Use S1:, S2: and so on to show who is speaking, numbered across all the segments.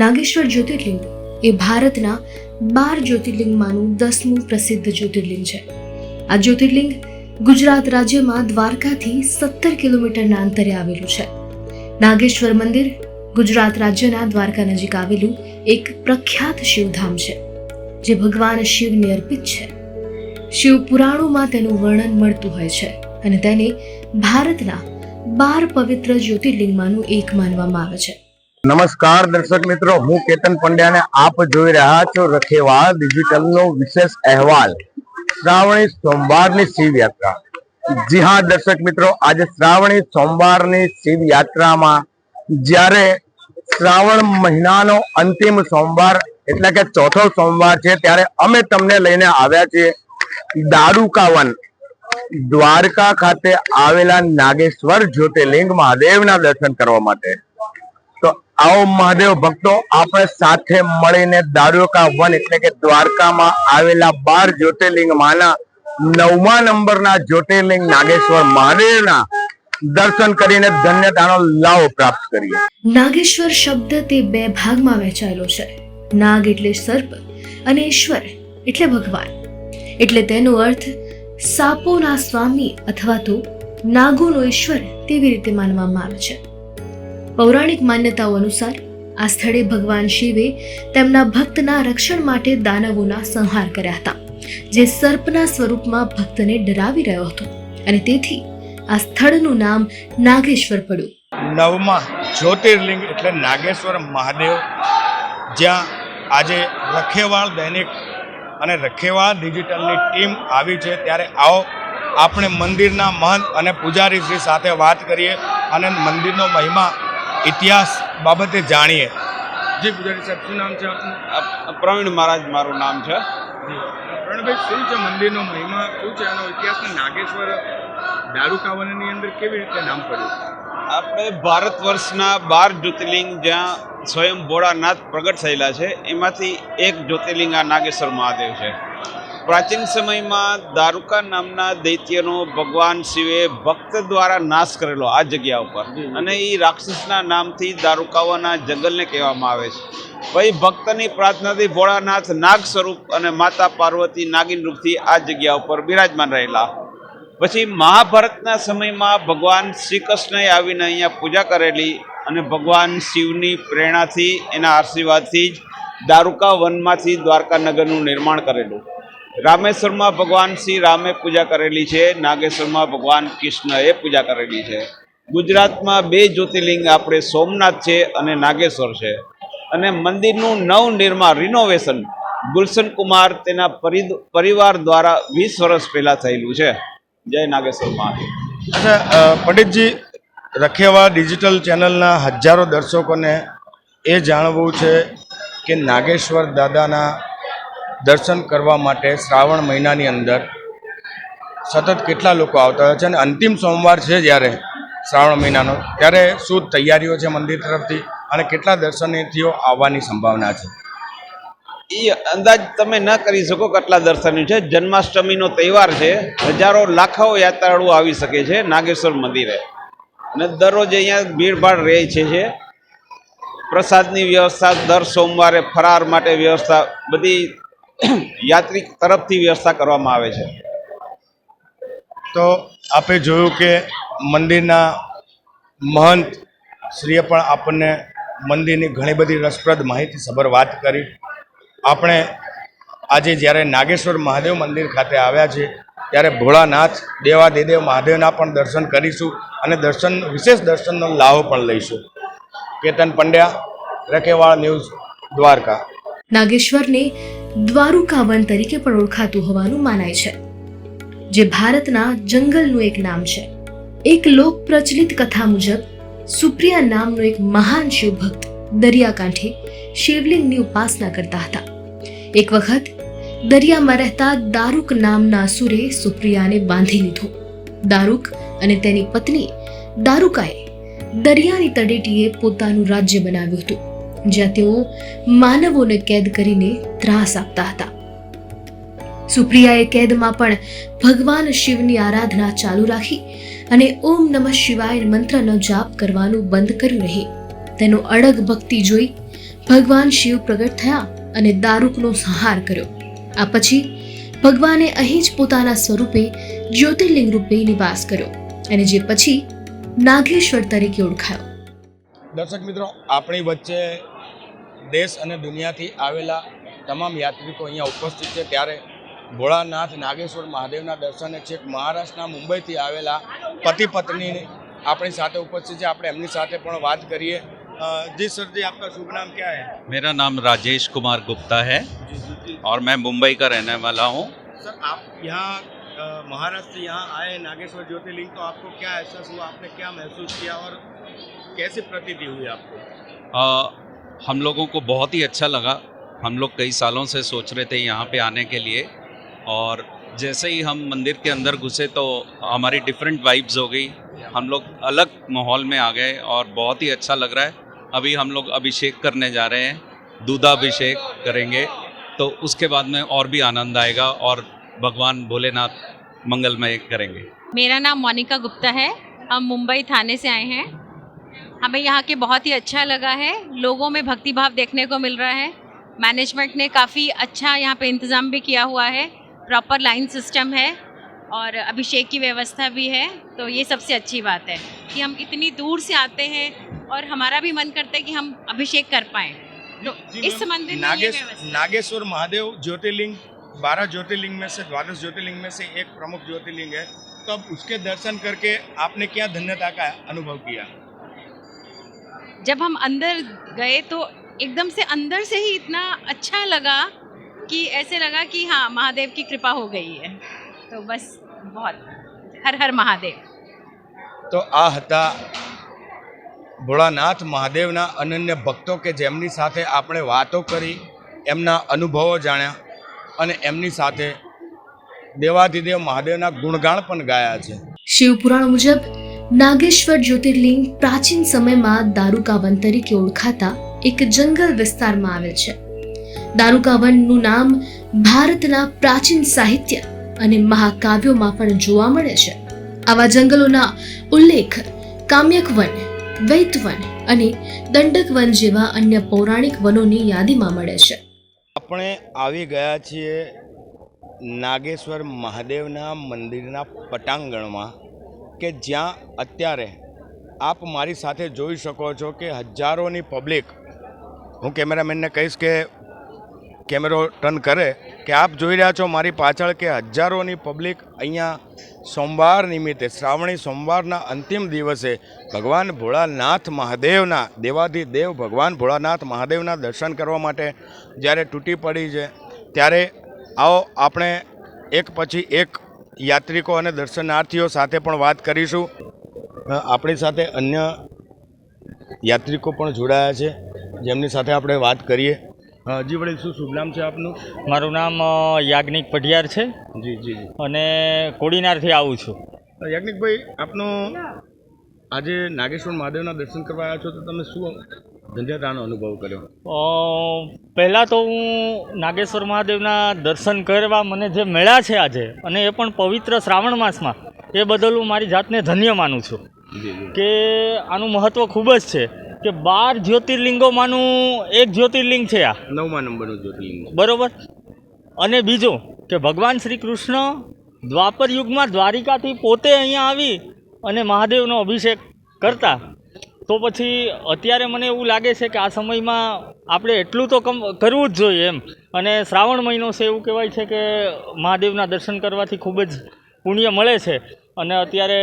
S1: નાગેશ્વર જ્યોતિર્લિંગ એ ભારતના બાર જ્યોતિર્લિંગમાંનું દસમું પ્રસિદ્ધ જ્યોતિર્લિંગ છે. આ જ્યોતિર્લિંગ ગુજરાત રાજ્યમાં દ્વારકાથી સત્તર કિલોમીટરના અંતરે આવેલું છે. નાગેશ્વર મંદિર ગુજરાત રાજ્યના દ્વારકા નજીક આવેલું એક પ્રખ્યાત શિવધામ છે, જે ભગવાન શિવને અર્પિત છે. શિવ પુરાણોમાં તેનું વર્ણન મળતું હોય છે અને તેને ભારતના બાર પવિત્ર જ્યોતિર્લિંગમાંનું એક માનવામાં આવે છે.
S2: નમસ્કાર દર્શક મિત્રો, હું કેતન પંડ્યાને આપ જોઈ રહ્યા છો રખેવાળ ડિજિટલ નો વિશેષ અહેવાલ. શ્રાવણી સોમવારની શિવ યાત્રા જી હા દર્શક મિત્રો, આજે શ્રાવણી સોમવારની શિવ યાત્રામાં જ્યારે શ્રાવણ મહિનાનો અંતિમ સોમવાર, એટલે કે ચોથો સોમવાર છે, ત્યારે અમે તમને લઈને આવ્યા છીએ દારૂકાવન દ્વારકા ખાતે આવેલા નાગેશ્વર જ્યોતિર્લિંગ મહાદેવના દર્શન કરવા માટે. તો આવો મહાદેવ ભક્તો, આપણે સાથે મળીને દ્વારકા વન એટલે કે દ્વારકામાં આવેલા બાર જ્યોતિર્લિંગમાંના નવમા નંબરના જ્યોતિર્લિંગ નાગેશ્વર મહાદેવના દર્શન કરીને ધન્યતાનો લાભ પ્રાપ્ત કરીએ.
S1: નાગેશ્વર શબ્દ તે બે ભાગમાં વહેંચાયેલો છે. નાગ એટલે સર્પ અને ઈશ્વર એટલે ભગવાન. એટલે તેનો અર્થ, સાપોના સ્વામી અથવા તો નાગોનો ઈશ્વર તેવી રીતે માનવામાં આવે છે. પૌરાણિક માન્યતાઓ અનુસાર આ સ્થળે ભગવાન શિવે તેમના ભક્તના રક્ષણ માટે દાનવોના સંહાર કર્યા હતા, જે સર્પના સ્વરૂપમાં ભક્તને ડરાવી રહ્યો હતો. અને તેથી આ સ્થળનું નામ નાગેશ્વર પડ્યું.
S2: નવમા જ્યોતિર્લિંગ એટલે નાગેશ્વર મહાદેવ, જ્યાં આજે રખેવાળ દૈનિક અને રખેવાળ ડિજિટલની ટીમ આવી છે. ત્યારે આવો આપણે મંદિરના મહંત અને પૂજારીશ્રી સાથે વાત કરીએ અને મંદિરનો મહિમા ઇતિહાસ બાબતે જાણીએ. જી પૂજારી સાહેબ શું નામ છે આપનું?
S3: પ્રવીણ મહારાજ મારું નામ છે.
S2: પ્રવીણભાઈ શું છે મંદિરનો મહિમા? શું છે એનો ઇતિહાસ? નાગેશ્વર દારૂકાવનની અંદર કેવી રીતે નામ પડ્યું?
S3: આપણે ભારત વર્ષના બાર જ્યોતિર્લિંગ જ્યાં સ્વયં ભોળાનાથ પ્રગટ થયેલા છે એમાંથી એક જ્યોતિર્લિંગ આ નાગેશ્વર મહાદેવ છે. પ્રાચીન સમયમાં દારૂકા નામના દૈત્યનો ભગવાન શિવે ભક્ત દ્વારા નાશ કરેલો આ જગ્યા ઉપર. અને એ રાક્ષસના નામથી દારૂકાઓના જંગલને કહેવામાં આવે છે. પછી ભક્તની પ્રાર્થનાથી ભોળાનાથ નાગ સ્વરૂપ અને માતા પાર્વતી નાગિન રૂપથી આ જગ્યા ઉપર બિરાજમાન રહેલા. પછી મહાભારતના સમયમાં ભગવાન શ્રી કૃષ્ણએ આવીને અહીંયા પૂજા કરેલી અને ભગવાન શિવની પ્રેરણાથી એના આશીર્વાદથી જ દારૂકા વનમાંથી દ્વારકા નગરનું નિર્માણ કરેલું. રામેશ્વરમાં ભગવાન શ્રી રામે પૂજા કરેલી છે, નાગેશ્વરમાં ભગવાન કૃષ્ણએ પૂજા કરેલી છે. ગુજરાતમાં બે જ્યોતિર્લિંગ આપણે સોમનાથ છે અને નાગેશ્વર છે. અને મંદિરનું નવનિર્માણ રિનોવેશન ગુલશન કુમાર તેના પરિવાર દ્વારા વીસ વર્ષ પહેલાં થયેલું છે. જય નાગેશ્વર મહાદેવ.
S2: અચ્છા પંડિતજી, રખેવા ડિજિટલ ચેનલના હજારો દર્શકોને એ જાણવું છે કે નાગેશ્વર દાદાના દર્શન કરવા માટે શ્રાવણ મહિનાની અંદર સતત કેટલા લોકો આવતા હોય છે અને અંતિમ સોમવાર છે જ્યારે શ્રાવણ મહિનાનો, ત્યારે શું તૈયારીઓ છે મંદિર તરફથી અને કેટલા દર્શનાર્થીઓ આવવાની સંભાવના છે?
S3: એ અંદાજ તમે ન કરી શકો કેટલા દર્શનીય છે. જન્માષ્ટમીનો તહેવાર છે. હજારો લાખો યાત્રાળુઓ આવી શકે છે નાગેશ્વર મંદિરે. અને દરરોજ અહીંયા ભીડભાડ રહે છે. પ્રસાદની વ્યવસ્થા દર સોમવારે ફરાર માટે વ્યવસ્થા બધી યાત્રિક તરફથી વ્યવસ્થા કરવામાં આવે છે.
S2: તો આપે જોયું કે મંદિરના મહંત શ્રીએ પણ આપણને મંદિરની ઘણી બધી રસપ્રદ માહિતી સભર વાત કરી. આપણે આજે જ્યારે નાગેશ્વર મહાદેવ મંદિર ખાતે આવ્યા છે ત્યારે ભોળાનાથ દેવા દેદેવ મહાદેવના પણ દર્શન કરીશું અને દર્શન વિશેષ દર્શનનો લાભ પણ લઈશું. કેતન પંડ્યા રકેવાળ ન્યૂઝ દ્વારકા.
S1: નાગેશ્વરને દ્વારુકાવન તરીકે પણ ઓળખાતું હોવાનું માનાય છે. જે ભારતના જંગલનું એક નામ છે. એક લોક પ્રચલિત કથા મુજબ, સુપ્રિયા નામનો એક મહાન શિવભક્ત દરિયાકાંઠે શિવલિંગની ઉપાસના કરતા હતા. એક વખત, દરિયામાં રહેતા દારૂક નામના અસુરે સુપ્રિયાને બાંધી લીધો. દારૂક અને તેની પત્ની દારૂકાએ દરિયાની તળેટીએ પોતાનું રાજ્ય બનાવ્યું હતું. જ્યાં તેઓ માનવોને કેદ કરીને ત્રાસ આપતા હતા. સુપ્રિયાએ કેદમાં પણ ભગવાન શિવની આરાધના ચાલુ રાખી અને ઓમ નમઃ શિવાય મંત્રનો જાપ કરવાનું બંધ કર્યું રહે તેનો અડગ ભક્તિ જોઈ ભગવાન શિવ પ્રગટ થયા અને દારૂકનો સંહાર કર્યો. આ પછી ભગવાને અહીં જ પોતાના સ્વરૂપે જ્યોતિર્લિંગ રૂપે નિવાસ કર્યો અને જે પછી નાગેશ્વર તરીકે ઓળખાયો.
S2: દર્શક મિત્રો આપણી વચ્ચે દેશ અને દુનિયાથી આવેલા તમામ યાત્રિકો અહીંયા ઉપસ્થિત છે ત્યારે ભોળાનાથ નાગેશ્વર મહાદેવના દર્શને છેક મહારાષ્ટ્રના મુંબઈથી આવેલા પતિ પત્ની આપણી સાથે ઉપસ્થિત છે આપણે એમની સાથે પણ વાત કરીએ અ, જી સર જી આપકા શુભ નામ क्या है
S4: मेरा नाम राजेश कुमार गुप्ता है और मैं मुंबई का रहने वाला हूँ
S2: सर आप यहाँ अ, महाराष्ट्र से यहाँ आए नागेश्वर ज्योतिर्लिंग तो आपको क्या एहसास हुआ आपने क्या महसूस किया और कैसी प्रतीति हुई आपको?
S4: अ, हम लोगों को बहुत ही अच्छा लगा। हम लोग कई सालों से सोच रहे थे यहाँ पे आने के लिए। और जैसे ही हम मंदिर के अंदर घुसे तो हमारी डिफरेंट वाइब्स हो गई। हम लोग अलग माहौल में आ गए और बहुत ही अच्छा लग रहा है। अभी हम लोग अभिषेक करने जा रहे हैं। दूधाभिषेक करेंगे। तो उसके बाद में और भी आनंद आएगा और भगवान भोलेनाथ मंगलमय करेंगे।
S5: मेरा नाम मोनिका गुप्ता है। हम मुंबई थाने से आए हैं। हमें यहाँ के बहुत ही अच्छा लगा है। लोगों में भक्ति भाव देखने को मिल रहा है। मैनेजमेंट ने काफ़ी अच्छा यहाँ पे इंतज़ाम भी किया हुआ है। प्रॉपर लाइन सिस्टम है और अभिषेक की व्यवस्था भी है। तो ये सबसे अच्छी बात है कि हम इतनी दूर से आते हैं और हमारा भी मन करता है कि हम अभिषेक कर पाएँ। तो इस मंदिर में
S2: नागेश नागेश्वर महादेव ज्योतिर्लिंग बारह ज्योतिर्लिंग में से द्वादश ज्योतिर्लिंग में से एक प्रमुख ज्योतिर्लिंग है। तो अब उसके दर्शन करके आपने क्या धन्यता का अनुभव किया?
S5: जब हम अंदर गए तो एकदम से अंदर से ही इतना अच्छा लगा कि ऐसे लगा कि हाँ महादेव की कृपा हो गई है तो बस बहुत हर हर महादेव
S2: તો આ હતા ભોળાનાથ મહાદેવના અનન્ય ભક્તો કે જેમની સાથે આપણે વાતો કરી એમના અનુભવો જાણ્યા અને એમની સાથે દેવાધિદેવ મહાદેવના ગુણગાન પણ ગાયા છે
S1: શિવપુરાણ મુજબ નાગેશ્વર જ્યોતિર્લિંગ પ્રાચીન સમયમાં દારૂકાવન તરીકે ઓળખાતા એક જંગલ વિસ્તારમાં આવેલ છે. દારૂકાવનનું નામ ભારતના પ્રાચીન સાહિત્ય અને મહાકાવ્યોમાં પણ જોવા મળે છે. આવા જંગલોના ઉલ્લેખ કામ્યક વન વૈતવન અને દંડક વન જેવા અન્ય પૌરાણિક વનોની યાદીમાં મળે છે.
S2: આપણે આવી ગયા છીએ નાગેશ્વર મહાદેવના મંદિરના પટાંગણમાં. કે જ્યાં અત્યારે આપ મારી સાથે જોઈ શકો છો કે હજારોની પબ્લિક હું કેમેરામેનને કહીશ કે કેમેરો ટર્ન કરે, કે આપ જોઈ રહ્યા છો મારી પાછળ કે હજારોની પબ્લિક અહીંયા સોમવાર નિમિત્તે, શ્રાવણી સોમવારના અંતિમ દિવસે ભગવાન ભોળાનાથ મહાદેવના દેવાધિદેવ ભગવાન ભોળાનાથ મહાદેવના દર્શન કરવા માટે જ્યારે તૂટી પડી છે, ત્યારે આવો આપણે એક પછી એક યાત્રિકો અને દર્શનાર્થીઓ સાથે પણ વાત કરીશું. આપણી સાથે અન્ય યાત્રિકો પણ જોડાયા છે. જેમની સાથે આપણે વાત કરીએ. અ, જી વડીલ શું શુભ નામ છે આપનું?
S6: મારું નામ યાજ્ઞિક પઢિયાર છે.
S2: જી જી
S6: અને કોડીનારથી આવું છું.
S2: યાજ્ઞિકભાઈ આપનો આજે નાગેશ્વર મહાદેવના દર્શન કરવા આવ્યા છો તો તમે શું ધન્યતાનો અનુભવ કર્યો.
S6: પહેલાં તો હું નાગેશ્વર મહાદેવના દર્શન કરવા મને જે મળ્યા છે આજે અને એ પણ પવિત્ર શ્રાવણ માસમાં એ બદલ હું મારી જાતને ધન્ય માનું છું. કે આનું મહત્ત્વ ખૂબ જ છે કે બાર જ્યોતિર્લિંગોમાંનું એક જ્યોતિર્લિંગ છે આ.
S2: નવમા નંબરનું જ્યોતિર્લિંગ.
S6: બરાબર? અને બીજું કે ભગવાન શ્રી કૃષ્ણ દ્વાપર યુગમાં દ્વારિકાથી પોતે અહીંયા આવી અને મહાદેવનો અભિષેક કરતા તો પછી અત્યારે મને એવું લાગે છે કે આ સમયમાં આપણે એટલું તો કમ કરવું જ જોઈએ એમ. અને શ્રાવણ મહિનો છે એવું કહેવાય છે કે મહાદેવના દર્શન કરવાથી ખૂબ જ પુણ્ય મળે છે. અને અત્યારે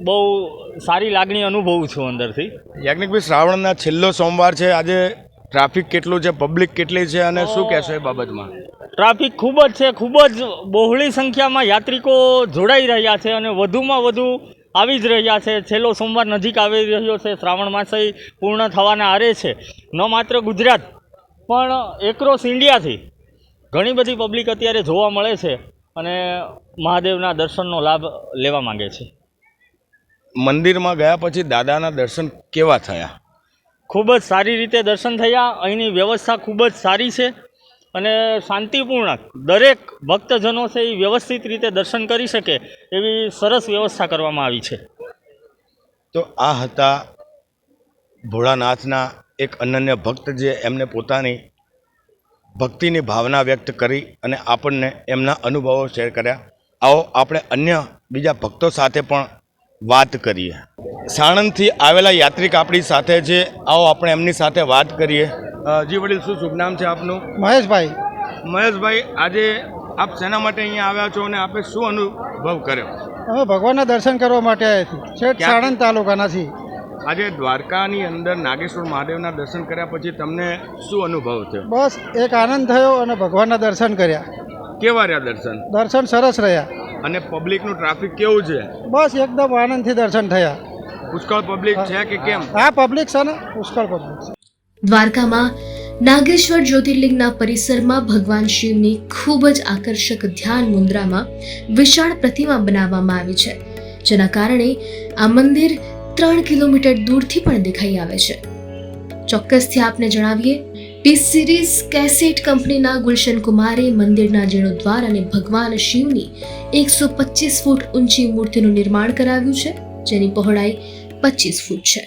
S6: બહુ સારી લાગણી અનુભવું છું અંદરથી.
S2: યાજ્ઞિકભાઈ શ્રાવણના છેલ્લો સોમવાર છે. આજે ટ્રાફિક કેટલું છે પબ્લિક કેટલી છે અને શું કહેશો એ બાબતમાં?
S6: ટ્રાફિક ખૂબ જ છે ખૂબ જ બહોળી સંખ્યામાં યાત્રિકો જોડાઈ રહ્યા છે અને વધુમાં વધુ આવી જ રહ્યા છે. છેલ્લો સોમવાર નજીક આવી રહ્યો છે. શ્રાવણ માસય પૂર્ણ થવાના આરે છે. ન માત્ર ગુજરાત પણ એક્રોસ ઇન્ડિયાથી ઘણી બધી પબ્લિક અત્યારે જોવા મળે છે અને મહાદેવના દર્શનનો લાભ લેવા માંગે છે.
S2: મંદિરમાં ગયા પછી દાદાના દર્શન કેવા થયા?
S6: ખૂબ જ સારી રીતે દર્શન થયા. અહીંની વ્યવસ્થા ખૂબ જ સારી છે. અને શાંતિપૂર્ણ દરેક ભક્તજનો છે એ વ્યવસ્થિત રીતે દર્શન કરી શકે એવી સરસ વ્યવસ્થા કરવામાં આવી છે.
S2: તો આ હતા ભોળાનાથના એક અનન્ય ભક્ત જે એમને પોતાની ભક્તિની ભાવના વ્યક્ત કરી અને આપણને એમના અનુભવો શેર કર્યા. આવો આપણે અન્ય બીજા ભક્તો સાથે પણ વાત કરીએ. સાણંદથી આવેલા યાત્રિક આપણી સાથે છે. આવો આપણે એમની સાથે વાત કરીએ. જી વડીલ શું શુભ નામ છે આપનું?
S7: મહેશભાઈ.
S2: મહેશભાઈ આજે આપ શેના માટે અહીંયા આવ્યા છો અને આપે શું અનુભવ કર્યો?
S7: અમે ભગવાનના દર્શન કરવા માટે આવ્યા છીએ. છેક? સાણંદ તાલુકાના છીએ.
S2: આજે દ્વારકાની અંદર નાગેશ્વર મહાદેવના દર્શન કર્યા પછી તમને શું અનુભવ થયો?
S7: બસ એક આનંદ થયો અને ભગવાનના દર્શન કર્યા.
S2: કેવા રહ્યા દર્શન?
S7: દર્શન સરસ રહ્યા.
S2: અને પબ્લિકનું ટ્રાફિક કેવું છે?
S7: બસ એકદમ આનંદથી દર્શન થયા.
S2: પુષ્કળ પબ્લિક છે કે કેમ?
S7: હા પબ્લિક છે ને? પુષ્કળ પબ્લિક છે.
S1: દ્વારકામાં નાગેશ્વર જ્યોતિર્લિંગના પરિસરમાં ભગવાન શિવની ખૂબ જ આકર્ષક ધ્યાન મુદ્રામાં વિશાળ પ્રતિમા બનાવવામાં આવી છે, જેના કારણે આ મંદિર ત્રણ કિલોમીટર દૂરથી પણ દેખાઈ આવે છે. ચોક્કસથી આપને જણાવીએ, ટી સિરીઝ કેસેટ કંપનીના ગુલશન કુમારે મંદિરના જીર્ણોદ્વાર અને ભગવાન શિવની એકસો પચીસ ફૂટ ઊંચી મૂર્તિનું નિર્માણ કરાવ્યું છે, જેની પહોળાઈ પચીસ ફૂટ છે.